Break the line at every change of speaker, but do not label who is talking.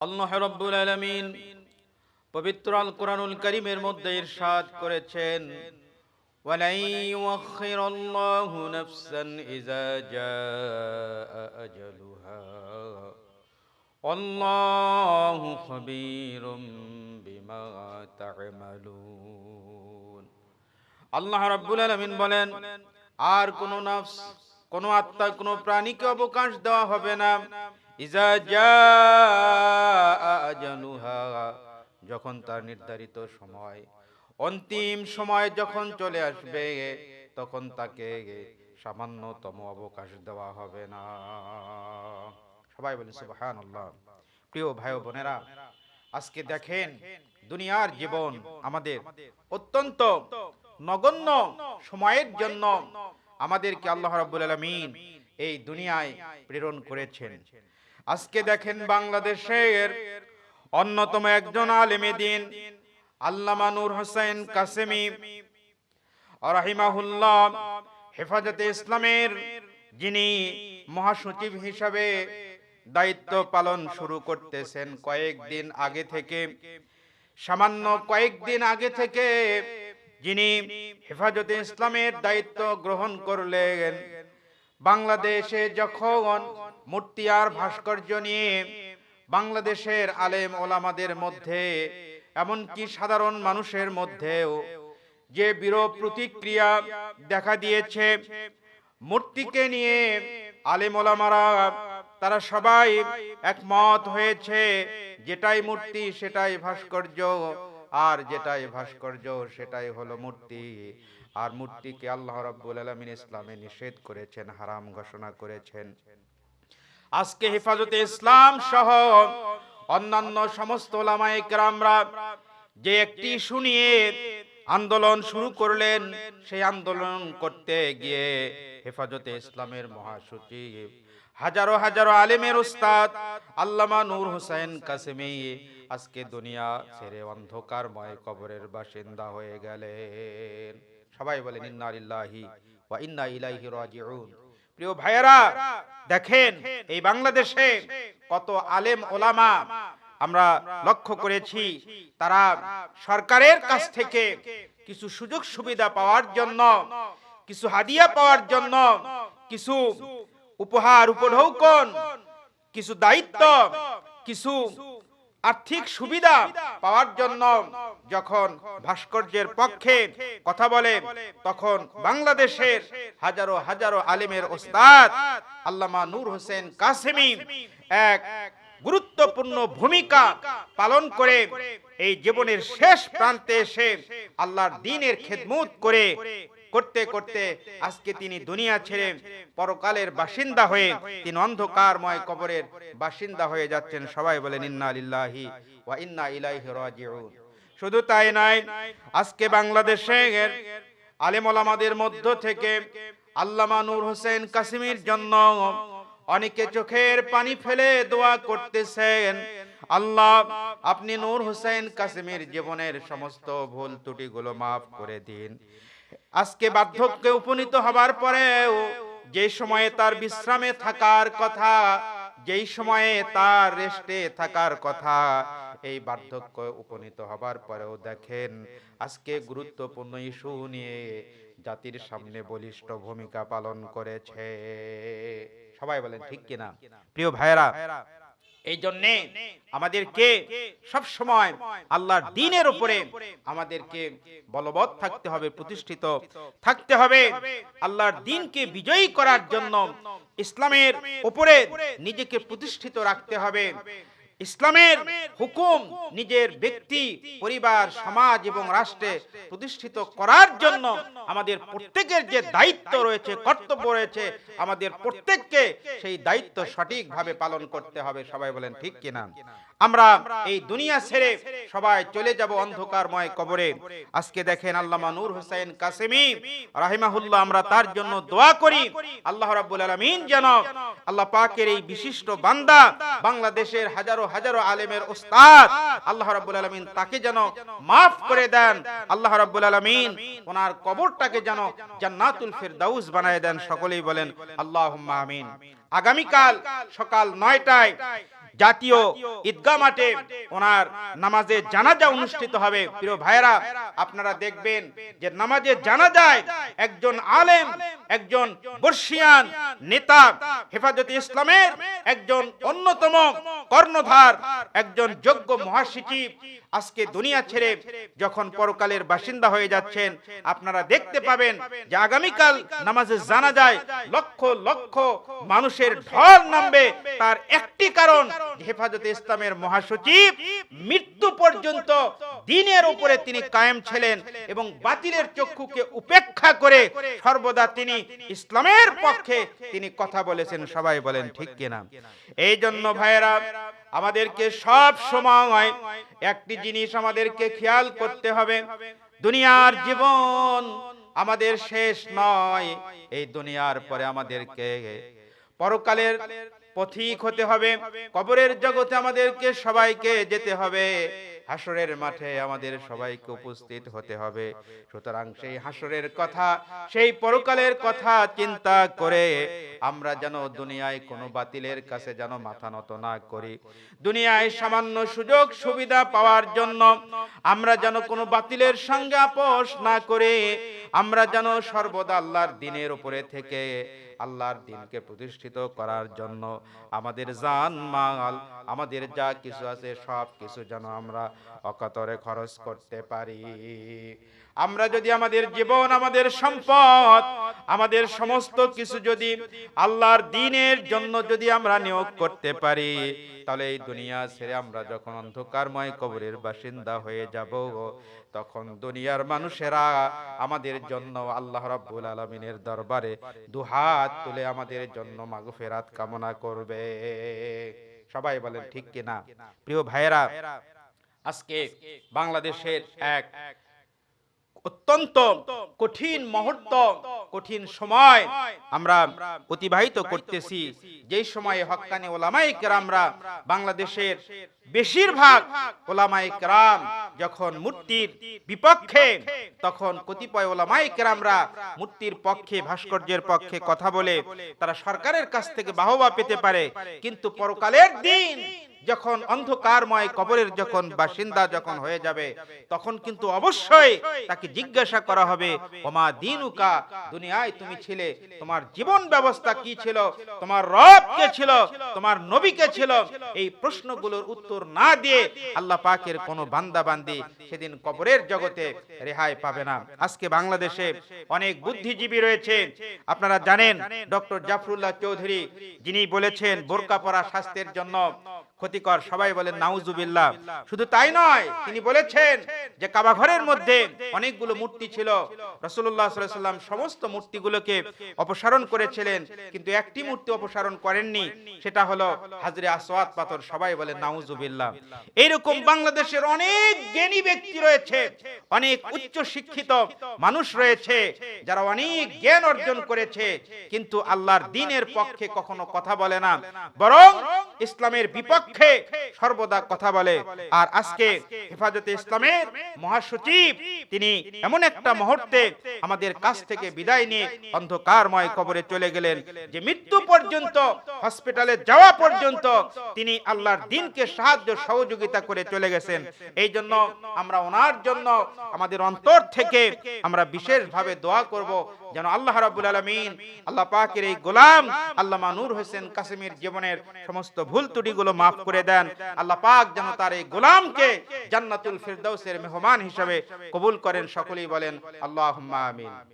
আল্লাহ রব্বুল আলামিন পবিত্র আল কোরআনুল করিমের মধ্যে ইরশাদ করেছেন আল্লাহ রাব্বুল আলামিন বলেন, আর কোন নফস, কোন আত্মা, কোন প্রাণীকে অবকাশ দেওয়া হবে না। যখন তার নির্ধারিত সময়, অন্তিম সময় যখন চলে আসবে, তখন তাকে সামান্যতম অবকাশ দেওয়া হবে না। সবাই বলেন প্রিয় ভাই বোনেরা, আজকে দেখেন, দুনিয়ার জীবন আমাদের অত্যন্ত নগণ্য সময়ের জন্য আমাদেরকে আল্লাহ রাব্বুল আলামিন এই দুনিয়ায় প্রেরণ করেছেন। আজকে দেখেন বাংলাদেশের অন্যতম একজন আলেমে দিন, আল্লামা নূর হোসেন কাসেমি, রাহিমাহুল্লাহ, হেফাজতে ইসলামের যিনি মহাসচিব হিসাবে দায়িত্ব পালন শুরু করতেছেন কয়েকদিন আগে থেকে, সামান্য কয়েকদিন আগে থেকে যিনি হেফাজতে ইসলামের দায়িত্ব গ্রহণ করলেন। বাংলাদেশে যখন মূর্তি আর ভাস্কর্য নিয়ে বাংলাদেশের আলেম ওলামাদের মধ্যে, এমনকি সাধারণ মানুষের মধ্যেও যে বিরূপ প্রতিক্রিয়া দেখা দিয়েছে, মূর্তিকে নিয়ে আলেম ওলামারা, তারা সবাই একমত হয়েছে, যেটাই মূর্তি, সেটাই ভাস্কর্য, আর যেটাই ভাস্কর্য, সেটাই হলো মূর্তি। আর মূর্তিকে আল্লাহ রাব্বুল আলামিন ইসলামে নিষেধ করেছেন, হারাম ঘোষণা করেছেন। আজকে হেফাজতে ইসলাম সহ অন্যান্য সমস্ত ওলামায়ে কেরামরা যে একটি শুনিয়ে আন্দোলন শুরু করলেন, সেই আন্দোলন করতে গিয়ে হেফাজতে ইসলামের মহাসচিব, হাজারো হাজারো আলেমের উস্তাদ, আল্লামা নূর হোসেন কাসেমি আজকে দুনিয়া ছেড়ে অন্ধকারময় কবরের বাসিন্দা হয়ে গেলেন। সবাই বলেন ইন্না লিল্লাহি ওয়া ইন্না ইলাইহি রাজিউন। প্রিয় ভাইয়েরা দেখেন এই বাংলাদেশে কত আলেম ওলামা আমরা লক্ষ্য করেছি তারা সরকারের কাছ থেকে কিছু সুযোগ সুবিধা পাওয়ার জন্য কিছু হাদিয়া পাওয়ার জন্য কিছু উপহার উপঢৌকন কিছু দায়িত্ব কিছু আর্থিক সুবিধা পাওয়ার জন্য যখন ভাস্কর্যের পক্ষে কথা বলে, তখন বাংলাদেশের হাজারো হাজারো আলেমের ওস্তাদ আল্লামা নূর হোসেন কাসেমি এক গুরুত্বপূর্ণ ভূমিকা পালন করে এই জীবনের শেষ প্রান্তে এসে আল্লাহর দিনের খেদমত করে করতে করতে আজকে তিনি দুনিয়া ছেড়ে পরকালের বাসিন্দা হয়ে তিনি অন্ধকারময় কবরের বাসিন্দা হয়ে যাচ্ছেন। সবাই বলেন ইন্না লিল্লাহি ওয়া ইন্না ইলাইহি রাজিউন। শুধু তাই নয় আজকে বাংলাদেশের আলেম ওলামাদের মধ্য থেকে আল্লামা নূর হোসেন কাসিমির জন্য অনেকে চোখের পানি ফেলে দোয়া করতেছেন। আল্লাহ আপনি নূর হোসেন কাসিমের জীবনের সমস্ত ভুল ত্রুটিগুলো মাফ করে দিন। আজকে বার্ধক্যে উপনীত হবার পরেও যে সময়ে তার বিশ্রামে থাকার কথা যেই সময়ে তার রেস্টে থাকার কথা এই বার্ধক্য উপনীত হবার পরেও দেখেন আজকে গুরুত্বপূর্ণ ইস্যু নিয়ে জাতির সামনে বলিষ্ঠ ভূমিকা পালন করেছে। সবাই বলেন ঠিক কিনা? প্রিয় ভাইরা এই জন্যে আমাদেরকে সব সময় আল্লাহর দিনের উপরে আমাদেরকে বলবৎ থাকতে হবে প্রতিষ্ঠিত থাকতে হবে। আল্লাহর দিনকে বিজয়ী করার জন্য ইসলামের উপরে নিজেকে প্রতিষ্ঠিত রাখতে হবে। ইসলামের হুকুম নিজের ব্যক্তি পরিবার সমাজ এবং রাষ্ট্রে প্রতিষ্ঠিত করার জন্য আমাদের প্রত্যেকের যে দায়িত্ব রয়েছে কর্তব্য রয়েছে আমাদের প্রত্যেককে সেই দায়িত্ব সঠিকভাবে পালন করতে হবে সবাই বলেন ঠিক কিনা? আমরা এই দুনিয়া ছেড়ে সবাই চলে যাব অন্ধকারময় কবরে। আজকে দেখেন আল্লামা নূর হোসেন কাসেমি, রাহিমাহুল্লাহ, আমরা তার জন্য দোয়া করি। আল্লাহ রাব্বুল আলামিন যেন আল্লাহ পাকের এই বিশিষ্ট বান্দা, বাংলাদেশের হাজারো হাজারো আলেমের ওস্তাদ, আল্লাহ রাব্বুল আলামিন তাকে যেন মাফ করে দেন। আল্লাহ রাব্বুল আলামিন ওনার কবরটাকে যেন জান্নাতুল ফিরদাউস বানায় দেন, সকলেই বলেন আল্লাহুম্মা আমিন। আগামীকাল সকাল নয়টায় জাতীয় ঈদগাহ মাঠে ওনার নামাজে জানাজা অনুষ্ঠিত হবে। প্রিয় ভাইরা আপনারা দেখবেন যে নামাজে জানাজায় একজন আলেম একজন বর্ষিয়ান নেতা হেফাজতে ইসলামের একজন অন্যতম কর্ণধার একজন যোগ্য মহাসচিব আজকে দুনিয়া ছেড়ে যখন পরকালের বাসিন্দা হয়ে যাচ্ছেন আপনারা দেখতে পাবেন যে আগামীকাল নামাজে জানা যায় লক্ষ লক্ষ মানুষের ঢল নামবে তার একটি কারণ হেফাজতে ইসলামের মহাসচিব মৃত্যু পর্যন্ত দিনের উপরে তিনি কায়েম ছিলেন এবং বাতিলের চক্ষুকে উপেক্ষা করে সর্বদা তিনি ইসলামের পক্ষে তিনি কথা বলেছেন সবাই বলেন ঠিক কিনা। এই জন্য ভাইয়েরা আমাদেরকে সব সময় একটি জিনিস আমাদেরকে খেয়াল করতে হবে। দুনিয়ার জীবন আমাদের শেষ নয়, এই দুনিয়ার পরে আমাদেরকে পরকালের পথিক হতে হবে, কবরের জগতে আমাদেরকে সবাইকে যেতে হবে। হাসরের মাঠে আমাদের সবাইকে উপস্থিত হতে হবে। সুতরাং সেই হাসরের কথা, সেই পরকালের কথা চিন্তা করে আমরা যেন দুনিয়ায় কোনো বাতিলের কাছে যেন মাথা নত না করি। দুনিয়ায় সামান্য সুযোগ, সুবিধা পাওয়ার জন্য আমরা যেন কোনো বাতিলের সঙ্গে আপোষ না করে আমরা যেন সর্বদা আল্লাহর দিনের উপরে থেকে আল্লাহর দিনকে প্রতিষ্ঠিত করার জন্য আমাদের জান মাল আমাদের যা কিছু আছে সব কিছু যেন আমরা অকাতরে খরচ করতে পারি। আমরা যদি আমাদের জীবন, আমাদের সম্পদ, আমাদের সমস্ত কিছু যদি আল্লাহর দিনের জন্য যদি আমরা নিয়োগ করতে পারি, তাহলে এই দুনিয়া ছেড়ে আমরা যখন অন্ধকারময় কবরের বাসিন্দা হয়ে যাব, তখন দুনিয়ার মানুষেরা আমাদের জন্য আল্লাহ রাব্বুল আলমিনের দরবারে দুহাত তুলে আমাদের জন্য মাগফেরাত কামনা করবে। সবাই বলেন, ঠিক কিনা? প্রিয় ভাইয়েরা আজকে বাংলাদেশের এক অত্যন্ত কঠিন মুহূর্ত কঠিন সময় আমরা অতিবাহিত করতেছি। যেই সময়ে হকানি ওলামাই কেরামরা বাংলাদেশের বেশিরভাগ ওলামাই কেরাম যখন মূর্তির বিপক্ষে, তখন কতিপয় ওলামাই কেরামরা মূর্তির পক্ষে, ভাস্কর্যের পক্ষে কথা বলে, তারা সরকারের কাছ থেকে বাহবা পেতে পারে। কিন্তু পরকালের দিন যখন অন্ধকারময় কবরের যখন বাসিন্দা যখন হয়ে যাবে, তখন কিন্তু অবশ্যই তাকে জিজ্ঞাসা করা হবে, ওমা দিনুকা, দুনিয়ায় তুমি ছিলে, তোমার জীবন ব্যবস্থা কি ছিল? তোমার রব কে ছিল? তোমার নবী কে ছিল? এই প্রশ্নগুলোর উত্তর না দিয়ে আল্লাহ পাকের কোনো বান্দা বান্দি সেদিন কবরের জগতে রেহাই পাবে না। আজকে বাংলাদেশে অনেক বুদ্ধিজীবী রয়েছে। আপনারা জানেন, ডক্টর জাফরুল্লাহ চৌধুরী যিনি বলেছেন, বোরকা পরা স্বাস্থ্যের জন্য ক্ষতিকর সবাই বলেন নাউজুবিল্লাহ। শুধু তাই নয় তিনি বলেছেন যে কাবা ঘরের মধ্যে অনেকগুলো মূর্তি ছিল। রসুল্লাহ সাল্লাম সমস্ত মূর্তিগুলোকে অপসারণ করেছিলেন কিন্তু একটি মূর্তি অপসারণ করেননি সেটা হলো হাজরে আসওয়াত পাথর। সবাই বলেন নাউজুবিল্লাহ। এইরকম বাংলাদেশের অনেক জ্ঞানী ব্যক্তি রয়েছে অনেক উচ্চ শিক্ষিত মানুষ রয়েছে যারা অনেক জ্ঞান অর্জন করেছে কিন্তু আল্লাহর দিনের পক্ষে কখনো কথা বলে না। বরং ইসলামের বিপক্ষে সর্বদা কথা বলে। আর আজকে হেফাজতে ইসলামের মহাসচিব, তিনি এমন একটা মুহূর্তে আমাদের কাছ থেকে বিদায় নিয়ে অন্ধকারময় কবরে চলে গেলেন, যে মৃত্যু পর্যন্ত, হসপিটালে যাওয়া পর্যন্ত তিনি আল্লাহর দিনকে সাহায্য, সহযোগিতা করে চলে গেছেন। এই জন্য আমরা ওনার জন্য আমাদের অন্তর থেকে আমরা বিশেষভাবে দোয়া করব। যেন আল্লাহ রাব্বুল আলামিন আল্লাহ পাকের এই গোলাম আল্লামা নূর হোসেন কাসিমের জীবনের সমস্ত ভুল ত্রুটিগুলো মাফ করে দেন। আল্লাহ পাক যেন তার এই গোলামকে জান্নাতুল ফিরদাউসের মেহমান হিসেবে কবুল করেন, সকলেই বলেন, আল্লাহুম্মা আমিন।